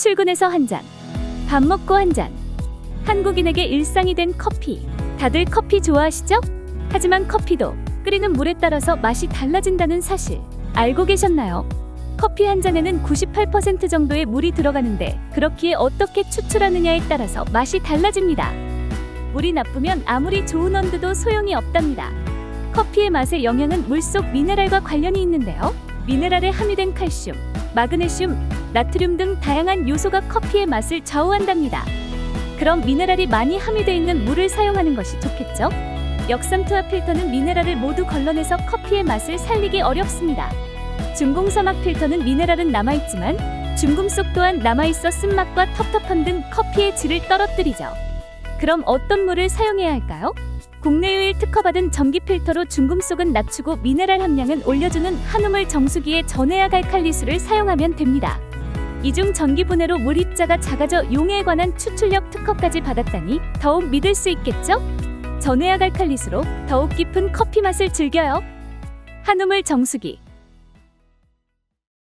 출근해서 한 잔, 밥 먹고 한 잔. 한국인에게 일상이 된 커피. 다들 커피 좋아하시죠? 하지만 커피도 끓이는 물에 따라서 맛이 달라진다는 사실 알고 계셨나요? 커피 한 잔에는 98% 정도의 물이 들어가는데 그렇기에 어떻게 추출하느냐에 따라서 맛이 달라집니다. 물이 나쁘면 아무리 좋은 원두도 소용이 없답니다. 커피의 맛의 영향은 물속 미네랄과 관련이 있는데요. 미네랄에 함유된 칼슘, 마그네슘, 나트륨 등 다양한 요소가 커피의 맛을 좌우한답니다. 그럼 미네랄이 많이 함유되어 있는 물을 사용하는 것이 좋겠죠? 역삼투압 필터는 미네랄을 모두 걸러내서 커피의 맛을 살리기 어렵습니다. 중공사막 필터는 미네랄은 남아있지만 중금속 또한 남아있어 쓴맛과 텁텁함 등 커피의 질을 떨어뜨리죠. 그럼 어떤 물을 사용해야 할까요? 국내 유일 특허받은 전기 필터로 중금속은 낮추고 미네랄 함량은 올려주는 한우물 정수기의 전해약 알칼리수를 사용하면 됩니다. 이중 전기 분해로 물 입자가 작아져 용해에 관한 추출력 특허까지 받았다니 더욱 믿을 수 있겠죠? 전해약 알칼리수로 더욱 깊은 커피 맛을 즐겨요. 한우물 정수기